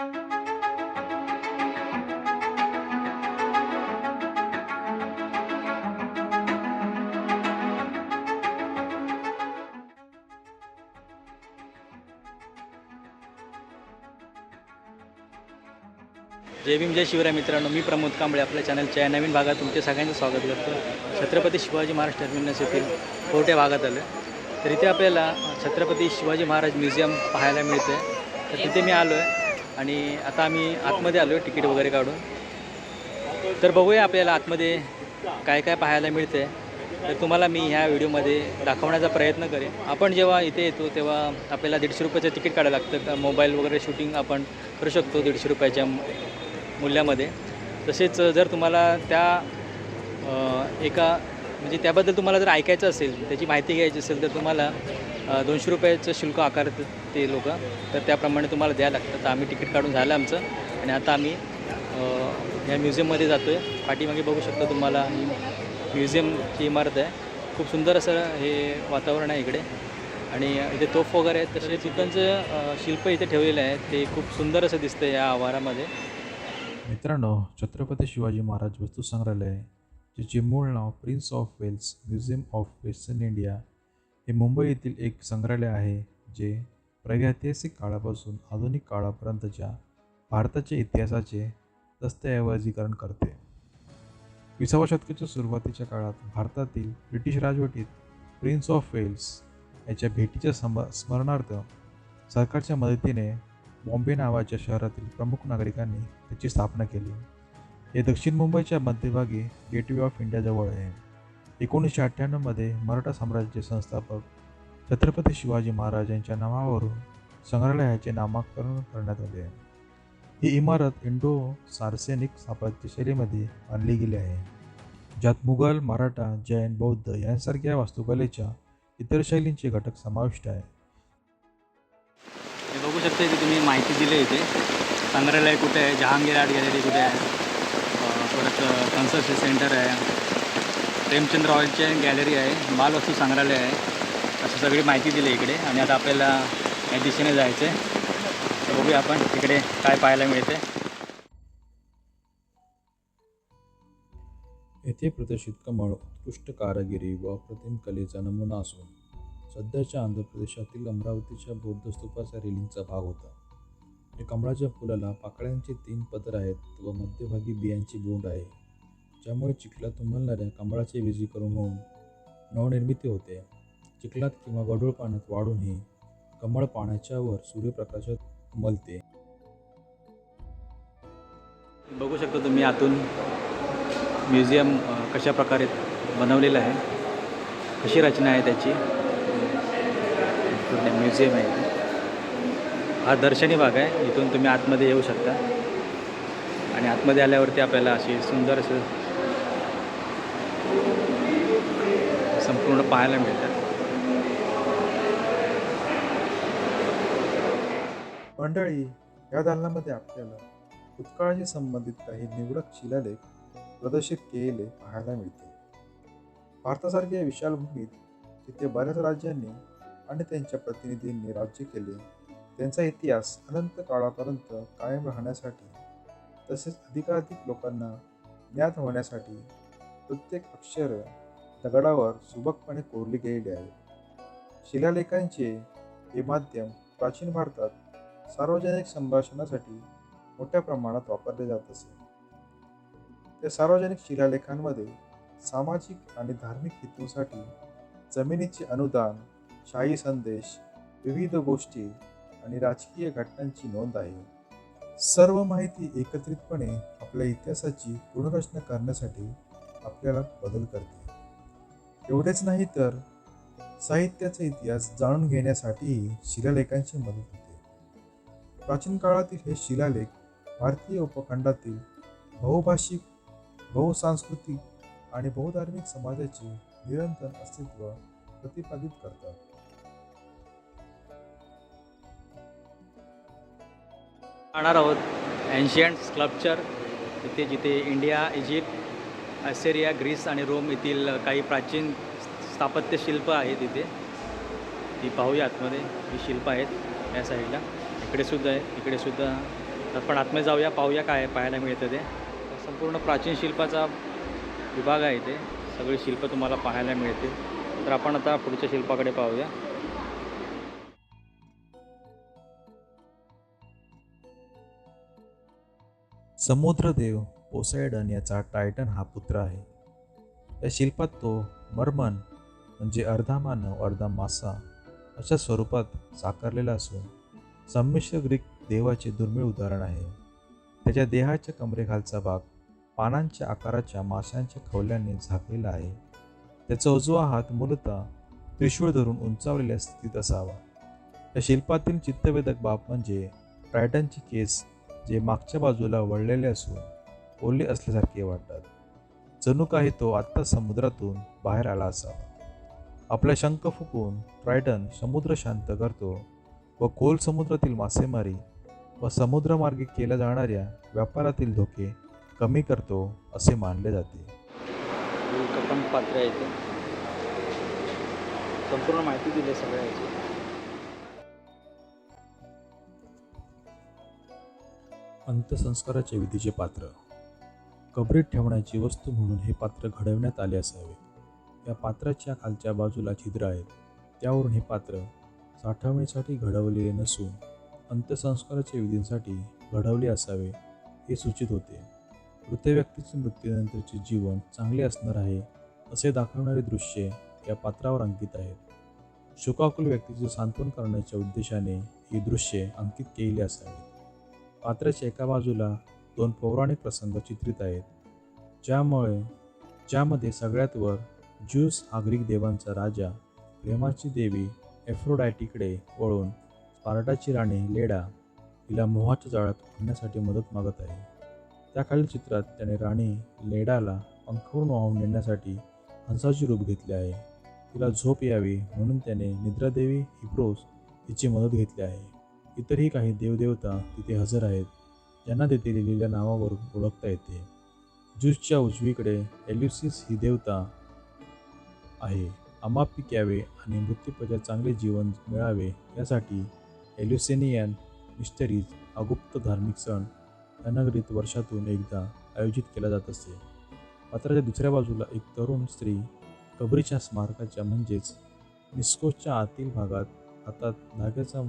जय भीम जय शिवराय मित्रांनो. मी प्रमोद कांबळे आपल्या चॅनलच्या या नवीन भागात तुमच्या सगळ्यांचं स्वागत करतो. छत्रपती शिवाजी महाराज टर्मिनस येथील कोर्ट भागात आलं तर इथे आपल्याला छत्रपती शिवाजी महाराज म्युझियम पाहायला मिळतं आहे तर तिथे मी आलो आहे आणि आता आम्ही आतमध्ये आलो आहे तिकीट वगैरे काढून. तर बघूया आपल्याला आतमध्ये काय काय पाहायला मिळते तर तुम्हाला मी ह्या व्हिडिओमध्ये दाखवण्याचा प्रयत्न करेन. आपण जेव्हा इथे येतो तेव्हा आपल्याला दीडशे रुपयाचं तिकीट काढायला लागतं. का मोबाईल वगैरे शूटिंग आपण करू शकतो दीडशे रुपयाच्या मूल्यामध्ये. तसेच जर तुम्हाला त्या एका म्हणजे त्याबद्दल तुम्हाला जर ऐकायचं असेल त्याची माहिती घ्यायची असेल तर तुम्हाला दोनशे रुपयाचं शुल्क आकारत ते लोक तर त्याप्रमाणे तुम्हाला द्यायला लागतं. तर आम्ही तिकीट काढून झालं आमचं. आणि आता आम्ही या म्युझियममध्ये जातो आहे पाठीमागे बघू शकता तुम्हाला ही म्युझियमची इमारत आहे. खूप सुंदर असं हे वातावरण आहे इकडे. आणि इथे तोफ वगैरे आहेत. तसे चिकनचं शिल्प इथे ठेवलेलं आहे ते खूप सुंदर असं दिसतं या आवारामध्ये. मित्रांनो छत्रपती शिवाजी महाराज वस्तू संग्रहालय ज्याचे मूळ नाव prince of Wales museum of western India हे मुंबई येथील एक संग्रहालय आहे जे प्रागैतिहासिक काळापासून आधुनिक काळापर्यंतच्या भारताच्या इतिहासाचे दस्तऐवजीकरण करते. विसाव्या शतकाच्या सुरुवातीच्या काळात भारतातील ब्रिटिश राजवटीत प्रिन्स ऑफ वेल्स याच्या भेटीच्या सम स्मरणार्थ सरकारच्या मदतीने बॉम्बे नावाच्या शहरातील प्रमुख नागरिकांनी त्याची स्थापना केली. हे दक्षिण मुंबईच्या मध्यभागी गेटवे ऑफ इंडियाजवळ आहे. एकोणीसशे अठ्ठ्याण्णवमध्ये मराठा साम्राज्याचे संस्थापक छत्रपती शिवाजी महाराजांच्या नावावरून संग्रहालयाचे नामकरण करण्यात आले. आहे ही इमारत इंडो सार्सेनिक स्थापत्यशैलीमध्ये आणली गेली आहे ज्यात मुघल मराठा जैन बौद्ध यांसारख्या वास्तुकलेच्या इतर शैलींचे घटक समाविष्ट आहे हे बघू शकता की तुम्ही माहिती दिली आहे इथे. संग्रहालय कुठे आहे? जहांगीर आर्ट गॅलरी कुठे आहे? परत कन्सर्ट सेंटर आहे. प्रेमचंद्र ऑइलचे गॅलरी आहे. बालवस्तू संग्रहालय आहे. असं सगळी माहिती दिली इकडे. आणि आता आपल्याला या दिशेने जायचं आहे तर बघूया आपण तिकडे काय पाहायला मिळते येथे प्रदर्शित कमळ उत्कृष्ट कारागिरी व अप्रतिम कलेचा नमुना असून सध्याच्या आंध्र प्रदेशातील अमरावतीच्या बौद्ध स्तूपाचा रेलिंगचा भाग होता. या कमळाच्या फुलाला पाकळ्यांचे तीन पदर आहेत व मध्यभागी बियांची बोंड आहे. ज्यामुळे चिखलात उमलणाऱ्या कमळाचे विजीकरण होऊन नवनिर्मिती होते. चिखलात किंवा गढूळ पाण्यात वाढूनही कमळ पाण्याच्या वर सूर्यप्रकाशात मलते. बघू शकता तुम्ही आतून म्युझियम कशा प्रकारे बनवलेलं आहे कशी रचना आहे त्याची. पूर्ण म्युझियम आहे हा दर्शनी भाग आहे इथून तुम्ही आतमध्ये येऊ शकता. आणि आतमध्ये आल्यावरती आपल्याला अशी सुंदर असं संपूर्ण पाहायला मिळतात मंडळी या दालनामध्ये आपल्याला भूतकाळाशी संबंधित काही निवडक शिलालेख प्रदर्शित केलेले पाहायला मिळते भारतासारख्या विशाल भूमीत जिथे बऱ्याच राज्यांनी आणि त्यांच्या प्रतिनिधींनी राज्य केले त्यांचा इतिहास अनंत काळापर्यंत कायम राहण्यासाठी तसेच अधिकाधिक लोकांना ज्ञात होण्यासाठी प्रत्येक अक्षर दगडावर सुबकपणे कोरली गेलेली आहे शिलालेखांचे हे माध्यम प्राचीन भारतात सार्वजनिक संभाषणासाठी मोठ्या प्रमाणात वापरले जात असे. त्या सार्वजनिक शिलालेखांमध्ये सामाजिक आणि धार्मिक हेतूंसाठी जमिनीचे अनुदान शाही संदेश विविध गोष्टी आणि राजकीय घटनांची नोंद आहे. सर्व माहिती एकत्रितपणे आपल्या इतिहासाची पुनर्रचना करण्यासाठी आपल्याला बदल करते. एवढेच नाही तर साहित्याचा इतिहास जाणून घेण्यासाठीही शिलालेखांची मदत होते. प्राचीन काळातील हे शिलालेख भारतीय उपखंडातील बहुभाषिक बहुसांस्कृतिक आणि बहुधार्मिक समाजाचे निरंतर अस्तित्व प्रतिपादित करतात. पाहणार आहोत एन्शियंट स्कल्पचर इथे जिथे इंडिया इजिप्त असेरिया ग्रीस आणि रोम येथील काही प्राचीन स्थापत्य शिल्प आहेत इथे. ती पाहूया आतमध्ये ही शिल्प आहेत या साईडला. इकडे सुद्धा आहे इकडे सुद्धा. आपण आतमध्ये जाऊया पाहूया काय पाहायला मिळतं ते. संपूर्ण प्राचीन शिल्पाचा विभाग आहे इथे. सगळी शिल्प तुम्हाला पाहायला मिळते तर आपण आता पुढच्या शिल्पाकडे पाहूया. समुद्रदेव पोसायडन याचा टायटन हा पुत्र आहे. या शिल्पात तो मर्मन म्हणजे अर्धा मानव अर्धा मासा अशा स्वरूपात साकारलेला असून संमिश्र ग्रीक देवाचे दुर्मिळ उदाहरण आहे. त्याच्या देहाच्या कमरेखालचा भाग पानांच्या आकाराच्या माशांच्या खवल्यांनी झाकलेला आहे. त्याचा उजवा हात मूलतः त्रिशूळ धरून उंचावलेल्या स्थितीत असावा. या शिल्पातील चित्तवेधक बाब म्हणजे ट्रायटनचे केस जे मागच्या बाजूला वळलेले असून ओले असल्यासारखे वाटतात. जणू काही तो आत्ता समुद्रातून बाहेर आला असावा. आपला शंख फुकून ट्रायटन समुद्र शांत करतो. व खोल समुद्रातील मासेमारी व समुद्रमार्गे केल्या जाणाऱ्या व्यापारातील धोके कमी करतो असे मानले जाते. ही कपन पात्र आहे संपूर्ण माहिती दिली आहे सगळ्या याची. अंत्यसंस्काराच्या विधीचे पात्र. कबरीत ठेवण्याची वस्तू म्हणून हे पात्र घडवण्यात आले असावे. या पात्राच्या खालच्या बाजूला छिद्र आहेत. त्यावरून हे पात्र साठवणीसाठी घडवलेले नसून अंत्यसंस्काराच्या विधींसाठी घडवले असावे हे सूचित होते. मृत व्यक्तीचे मृत्यूनंतरचे जीवन चांगले असणार आहे असे दाखवणारे दृश्ये या पात्रावर अंकित आहेत. शोकाकुल व्यक्तीचे सांत्वन करण्याच्या उद्देशाने ही दृश्ये अंकित केलेली असावीत. पात्राच्या एका बाजूला दोन पौराणिक प्रसंग चित्रित आहेत ज्यामुळे ज्यामध्ये सगळ्यात वर ज्यूस हा ग्रीक देवांचा राजा प्रेमाची देवी एफ्रोडायटीकडे वळून स्पार्टाची राणी लेडा हिला मोहाच्या जाळ्यात आणण्यासाठी मदत मागत आहे. त्याखालील चित्रात त्याने राणी लेडाला पंखावरून वाहून नेण्यासाठी हंसाचे रूप घेतले आहे. तिला झोप यावी म्हणून त्याने निद्रादेवी हिप्रोस हिची मदत घेतली आहे. इतरही काही देवदेवता तिथे हजर आहेत ज्यांना तेथे लिहिलेल्या नावावरून ओळखता येते. ज्यूसच्या उजवीकडे एल्युसिस ही देवता आहे. अमाप यावे आणि मृत्यूपच्या चांगले जीवन मिळावे यासाठी एल्युसेनियन मिस्टरीज हा गुप्त धार्मिक सण या नगरीत वर्षातून एकदा आयोजित केला जात असे. पात्राच्या दुसऱ्या बाजूला एक तरुण स्त्री कबरीच्या स्मारकाच्या म्हणजेच निस्कोसच्या आतील भागात हातात धाग्याचा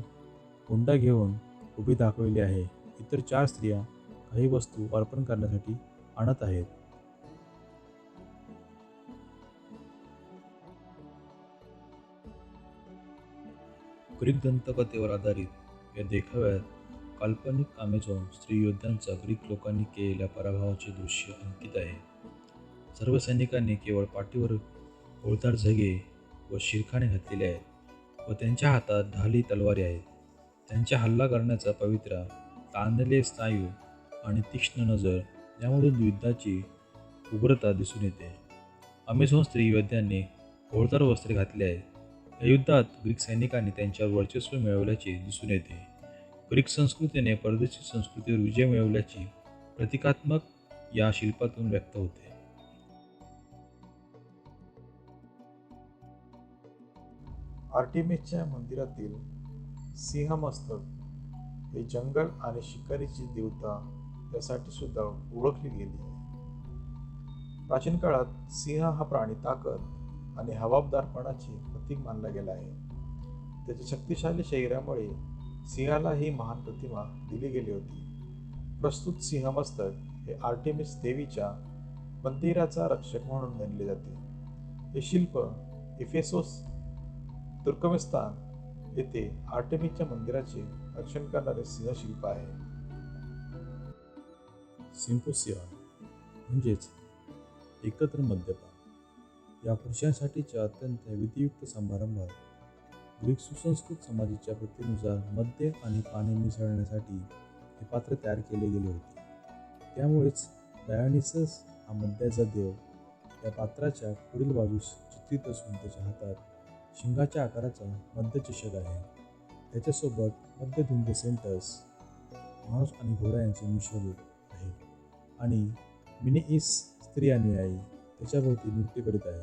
हुंडा घेऊन उभी दाखवली आहे. इतर चार स्त्रिया काही वस्तू अर्पण करण्यासाठी आणत आहेत. ग्रीक दंतकथेवर आधारित या देखाव्यात काल्पनिक अमेझॉन स्त्री योद्ध्यांचा ग्रीक लोकांनी केलेल्या पराभवाचे दृश्य अंकित आहे. सर्व सैनिकांनी केवळ पाठीवर ओळदार झगे व शिरखाणे घातलेले आहेत व त्यांच्या हातात ढाली तलवारी आहेत. त्यांच्या हल्ला करण्याचा पवित्रा तांदले स्नायू आणि तीक्ष्ण नजर यामधून युद्धाची उग्रता दिसून येते. अमेझॉन स्त्री योद्ध्यांनी घोळदार वस्त्रे घातले आहेत. या युद्धात ग्रीक सैनिकांनी त्यांच्यावर वर्चस्व मिळवल्याचे दिसून येते. ग्रीक संस्कृतीने परदेशी संस्कृतीवर विजय मिळवल्याची प्रतिकात्मक या शिल्पातून व्यक्त होते. आर्टिमिसच्या मंदिरातील सिंहमस्तक हे जंगल आणि शिकारीची देवता यासाठी सुद्धा ओळखली गेली आहे. प्राचीन काळात सिंह हा प्राणी ताकद आणि हवाबदारपणाची प्रतीक मानला गेला आहे. त्याच्या शक्तिशाली शरीरामुळे सिंहाला ही महान प्रतिमा दिली गेली होती. प्रस्तुत सिंहमस्तक हे आर्टेमिस देवीच्या मंदिराचा रक्षक म्हणून गणले जाते. हे शिल्प इफेसोस तुर्कमेस्तान येथे आर्टेमिसच्या मंदिराचे रक्षण करणारे सिंहशिल्प आहे. सिम्पोसियन म्हणजेच एकत्र मद्यपान. या पुरुषांसाठीच्या अत्यंत विधियुक्त समारंभात ग्रीक सुसंस्कृत समाजाच्या प्रतीनुसार मद्य आणि पाणी मिसळण्यासाठी हे पात्र तयार केले गेले होते. त्यामुळेच डायोनिसस हा मद्याचा देव या पात्राच्या पुढील बाजूस चित्रित असून त्याच्या हातात शिंगाच्या आकाराचा मध्यचषक आहे. त्याच्यासोबत मद्यधुंद सेंटर्स माणूस आणि घोडा यांचे मिश्र आहे. आणि मिनीइस स्त्री अनुयायी त्याच्याभोवती नृत्य करीत आहे.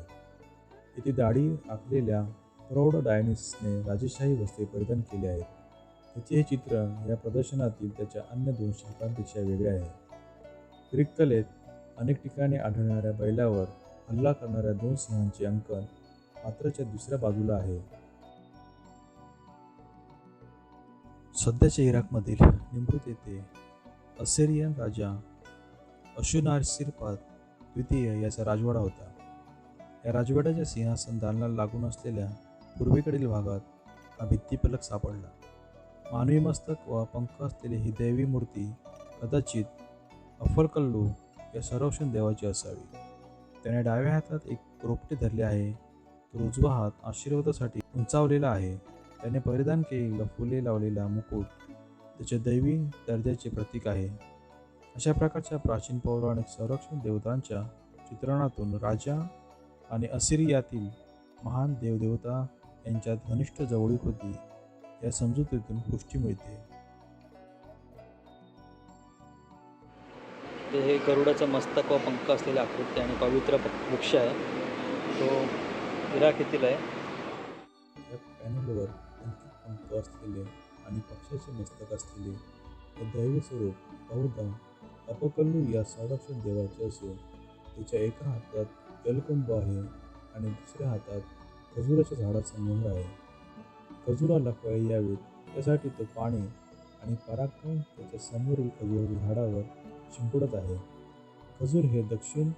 येथे दाढी आखलेल्या प्रौढ डायनिसने राजेशाही वस्त्रे परिधान केले आहेत. त्याचे हे चित्र या प्रदर्शनातील त्याच्या अन्य दोन शिल्पांपेक्षा वेगळे आहे. ग्रीक कलेत अनेक ठिकाणी आढळणाऱ्या बैलावर हल्ला करणाऱ्या दोन सिंहांचे अंकन पात्राच्या दुसऱ्या बाजूला आहे. सध्याच्या इराकमधील निमृत येथे असेरियन राजा अशुनारसिरपाद द्वितीय याचा राजवाडा होता. या राजवाड्याच्या सिंहासन दालनाला लागून असलेल्या पूर्वेकडील भागात हा भित्तीपलक सापडला. मानवी मस्तक व पंख असलेली ही दैवी मूर्ती कदाचित अफलकल्लू या संरक्षण देवाची असावी. त्याने डाव्या हातात एक रोपटे धरले आहे. तर उजवा हात आशीर्वादासाठी उंचावलेला आहे. त्याने परिधान केलेला फुले लावलेला मुकुट त्याच्या दैवी दर्जाचे प्रतीक आहे. अशा प्रकारच्या प्राचीन पौराणिक संरक्षण देवतांच्या चित्रणातून राजा आणि असिरियातील महान देवदेवता यांच्यात घनिष्ठ जवळीक होती या समजुतीतून पुष्टी मिळते. ते हे गरुडाचं मस्तक व पंख असलेले आकृती आणि पवित्र वृक्ष आहे. तो इराक येथील आहे. या पॅनलवर अंकित पंख असलेले आणि पक्षाचे मस्तक असलेले हे दैव स्वरूप बहुधा अपकल्लू या संरक्षण देवाचे असून तिच्या एका हातात जलकुंभ आहे आणि दुसऱ्या हातात खजुराच्या झाडाचा मोहर आहे. खजुराला फळे यावीत त्यासाठी तो पाणी आणि पराक्रम त्याच्या समोरील खजूर झाडावर शिंपडत आहे. खजूर हे दक्षिण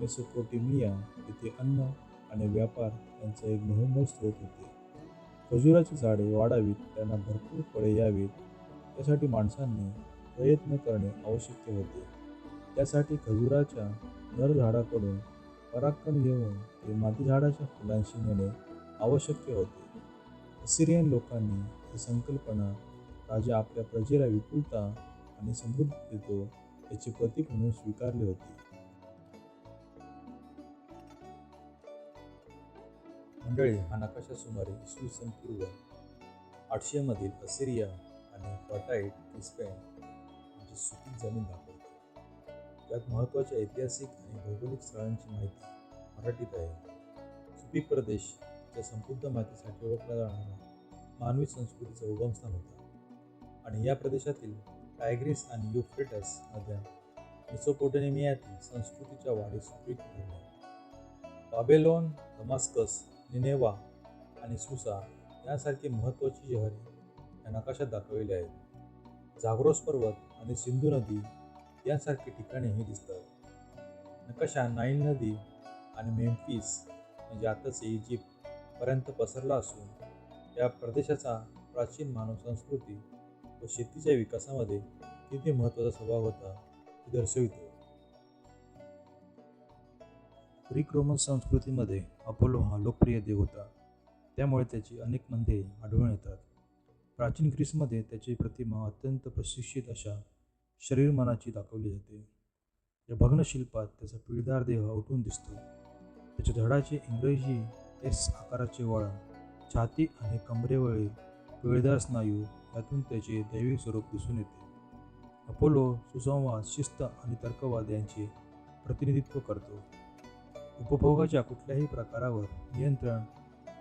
मेसोपोटेमिया येथे अन्न आणि व्यापार यांचा एक बहुमोल स्रोत होते. खजुराची झाडे वाढावीत त्यांना भरपूर फळे यावीत त्यासाठी माणसांनी प्रयत्न करणे आवश्यक होते. त्यासाठी खजुराच्या नर झाडाकडून पराक्रम घेऊन ते माती झाडाच्या फुलांशी नेणे आवश्यक होते. असिरियन लोकांनी ही संकल्पना राजा आपल्या प्रजेला विपुलता आणि समृद्धी देतो याचे प्रतीक म्हणून स्वीकारले होते. मंडळी हा नकाशा सुमारे इसवी सन पूर्व आठशे मधील असिरिया आणि फटाईट स्पेन यांची सुपीक जमीन दाखवते. त्यात महत्त्वाच्या ऐतिहासिक आणि भौगोलिक स्थळांची माहिती मराठीत आहे. सुपीक प्रदेश त्या समृद्ध मातीसाठी ओळखला जाणारा मानवी संस्कृतीचा उगमस्थान होता. आणि या प्रदेशातील टायग्रिस आणि युफ्रेटस नद्या मेसोपोटेमियातील संस्कृतीच्या वाढीस सुपीक ठरल्या. बाबेलोन दमास्कस निनेवा आणि सुसा यासारखी महत्त्वाची शहरे या नकाशात दाखवलेली आहेत. जागरोस पर्वत आणि सिंधू नदी यासारखी ठिकाणेही दिसतात. नकाशा नाईल नदी आणि मेम्फिस म्हणजे आताचे इजिप्त पर्यंत पसरला असून या प्रदेशाचा प्राचीन मानव संस्कृती व शेतीच्या विकासामध्ये किती महत्त्वाचा स्वभाव होता हे दर्शवितो. ग्रीक रोमन संस्कृतीमध्ये अपोलो हा लोकप्रिय देव होता. त्यामुळे त्याची अनेक मंदिरे आढळून येतात. प्राचीन ग्रीसमध्ये त्याची प्रतिमा अत्यंत प्रशिक्षित अशा शरीरमानाची दाखवली जाते. या भग्नशिल्पात त्याचा पिळदार देह उठून दिसतो. त्याच्या धडाचे इंग्रजी एस आकाराचे वळण छाती आणि कमरेवळी पिळदार स्नायू यातून त्याचे दैविक स्वरूप दिसून येते. अपोलो सुसंवाद शिस्त आणि तर्कवाद यांचे प्रतिनिधित्व करतो. उपभोगाच्या कुठल्याही प्रकारावर नियंत्रण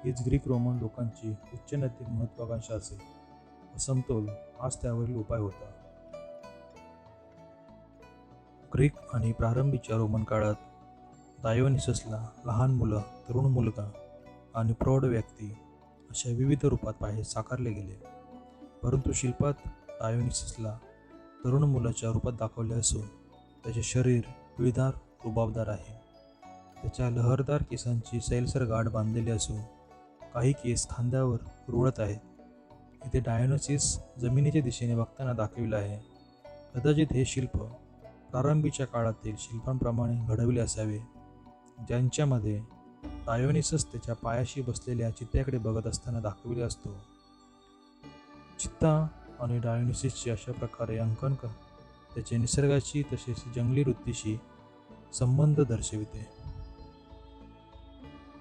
हीच ग्रीक रोमन लोकांची उच्च नैतिक महत्वाकांक्षा असमतोल हाच त्यावरील उपाय होता. ग्रीक आणि प्रारंभीच्या रोमन काळात डायोनिससला लहान मुलं तरुण मुलगा आणि प्रौढ व्यक्ती अशा विविध रूपात बाहेर साकारले गेले. परंतु शिल्पात डायोनिससला तरुण मुलाच्या रूपात दाखवले असून त्याचे शरीर पिळदार रुबाबदार आहे. त्याच्या लहरदार केसांची सैलसर गाठ बांधलेली असून काही केस खांद्यावर रुळत आहेत. इथे डायनोसिस जमिनीच्या दिशेने बघताना दाखविलं आहे. कदाचित हे शिल्प प्रारंभीच्या काळातील शिल्पांप्रमाणे घडविले असावे ज्यांच्यामध्ये डायोनिसस त्याच्या पायाशी बसलेल्या चित्त्याकडे बघत असताना दाखविले असतो. चित्ता आणि डायोनिसिसचे अशा प्रकारे अंकन कर त्याचे निसर्गाची तसेच जंगली वृत्तीशी संबंध दर्शविते.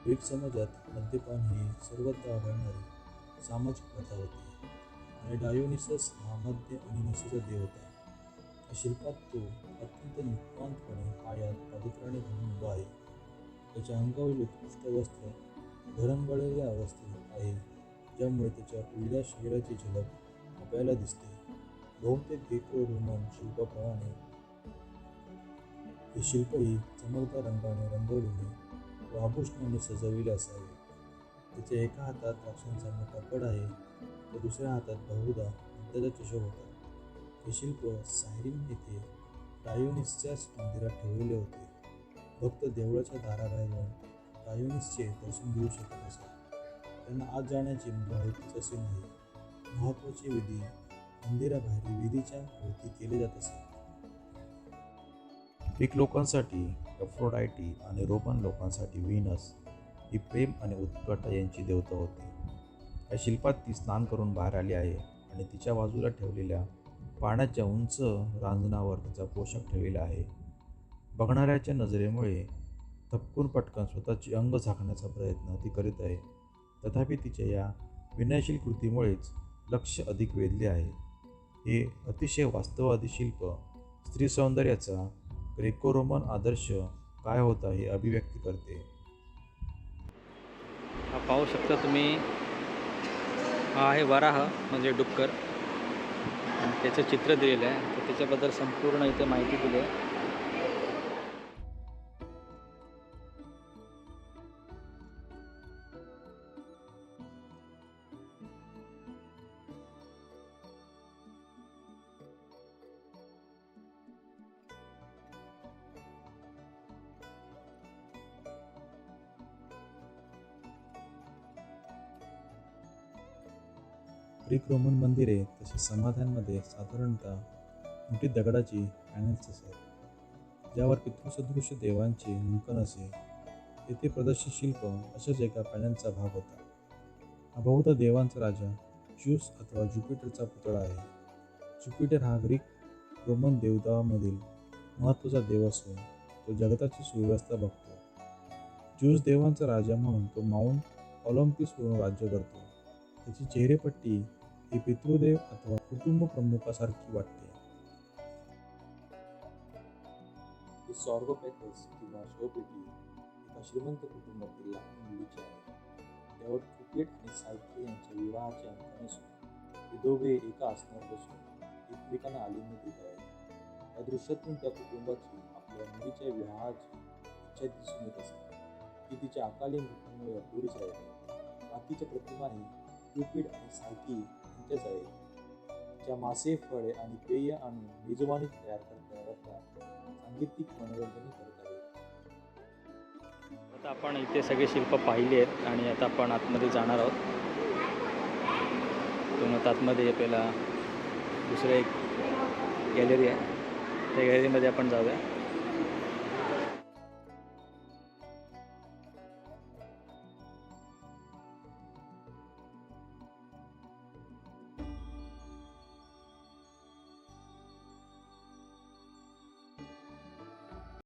ग्रीक समाजात मद्यपान ही सर्वत्र आढळणारी सामाजिक प्रथा होती. आणि डायोनिसस हा मद्य आणि नशेचा देव होता. या शिल्पात तो अत्यंत निष्पांतपणे पायात पवित्राने घालून उभा आहे. त्याच्या अंगावरील उत्कृष्ट वस्त्र धरणबळलेल्या अवस्थेत आहे ज्यामुळे त्याच्या पिवळ्या शरीराची झलक आपल्याला दिसते. बहुतेक ग्रेको रोमन शिल्पाप्रमाणे हे शिल्पही चमकदार रंगाने रंगवलेले व आभूषणाने सजविले असावे. त्याच्या एका हातात द्राक्षांचा मोठा कड आहे तर दुसऱ्या हातात बहुधा मद्याचा चषक होता. हे शिल्प सायरिन येथे डायोनिसच्याच मंदिरात ठेवलेले होते. भक्त देवळाच्या दाराबाहेर जाऊन डायोनिसचे दर्शन घेऊ शकत असत. त्यांना आत जाण्याची माहितीच असे नाही. महत्त्वाची विधी मंदिराबाहेर विधीच्या भोवती केले जात असे. ग्रीक लोकांसाठी अफ्रोडायटी आणि रोमन लोकांसाठी व्हीनस ही प्रेम आणि उत्कट यांची देवता होती. या शिल्पात ती स्नान करून बाहेर आली आहे आणि तिच्या बाजूला ठेवलेल्या पाण्याच्या उंच रांजणावर तिचा पोशाख ठेवलेला आहे. बघणाऱ्याच्या नजरेमुळे थपकून पटकन स्वतःची अंग झाकण्याचा प्रयत्न ती करीत आहे. तथापि तिच्या या विनयशील कृतीमुळेच लक्ष अधिक वेधले आहे. हे अतिशय वास्तववादी शिल्प स्त्री सौंदर्याचा ग्रेको रोमन आदर्श काय होता हे अभिव्यक्ती करते. हा पाहू शकता तुम्ही. हा आहे वराह म्हणजे डुक्कर. त्याचं चित्र दिलेलं आहे. तर त्याच्याबद्दल संपूर्ण इथे माहिती दिली आहे. ग्रीक रोमन मंदिरे तसेच समाध्यांमध्ये साधारणतः मोठी दगडाची पॅनल्स असत ज्यावर पितृसदृश देवांचे मुंकन असे. येथे प्रदर्शित शिल्प अशाच एका पॅनलचा भाग होता. हा बहुधा देवांचा राजा ज्यूस अथवा ज्युपिटरचा पुतळा आहे. ज्युपिटर हा ग्रीक रोमन देवतामधील महत्त्वाचा देव असून तो जगताची सुव्यवस्था बघतो. ज्यूस देवांचा राजा म्हणून तो माउंट ऑलिम्पिसवरून राज्य करतो. त्याची चेहरेपट्टी ही पितृदेव अथवा कुटुंब प्रमुखासारखी वाटते. ही पॅकेज किंवा शोपेटी एका श्रीमंत कुटुंबातील लहान मुलीची आहे. त्यावर क्रिकेट आणि सायकल यांच्या विवाहाचे अंकन असून ते दोघे एका आसनावर बसून एकमेकांना आलिंगन देत आहेत. या दृश्यातून त्या कुटुंबाची आपल्या मुलीच्या विवाहाची इच्छा दिसून येत असते. ती तिच्या अकाली मृत्यूमुळे अपुरीच राहिली. बाकीच्या प्रतिमाही क्युपिड आणि सायकी यांच्याच आहे. ज्या मासे फळे आणि पेय आणून मेजवानी तयार करता करता सांगीतिक मनोरंजन करत आहेत आता आपण इथे सगळे शिल्प पाहिली आहेत आणि आता आपण आतमध्ये जाणार आहोत. तुम्हाला आतमध्ये आपल्याला दुसरं एक गॅलरी आहे. त्या गॅलरीमध्ये आपण जाऊया.